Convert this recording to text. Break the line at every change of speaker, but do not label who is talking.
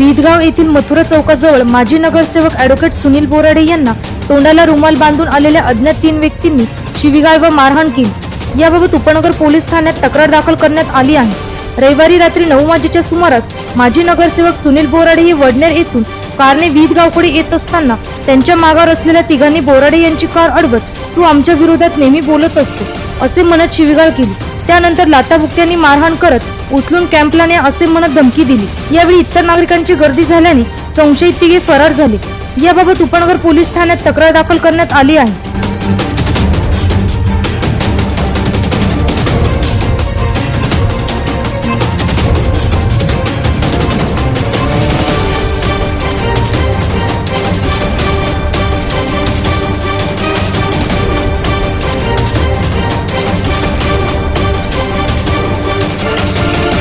विदगाव येथील मथुरा चौकाजवळ माजी नगरसेवक ॲडव्होकेट सुनील बोराडे यांना तोंडाला रुमाल बांधून आलेल्या अज्ञात तीन व्यक्तींनी शिवीगाळ व मारहाण केली. याबाबत उपनगर पोलीस ठाण्यात तक्रार दाखल करण्यात आली आहे. रविवारी रात्री नऊ वाजेच्या सुमारास माजी नगरसेवक सुनील बोराडे हे वडनेर येथून कारने विदगावकडे येत असताना त्यांच्या मागावर असलेल्या तिघांनी बोराडे यांची कार अडवत तू आमच्या विरोधात नेहमी बोलत असतो असे म्हणत शिवीगाळ केली. त्यानंतर लाताबुक्क्यांनी मारहाण करत उचलून कॅम्पला ने असे म्हणत धमकी दिली. यावेळी इतर नागरिकांची गर्दी झाल्याने संशयित तिघे फरार झाले. याबाबत उपनगर पोलीस ठाण्यात तक्रार दाखल करण्यात आली आहे.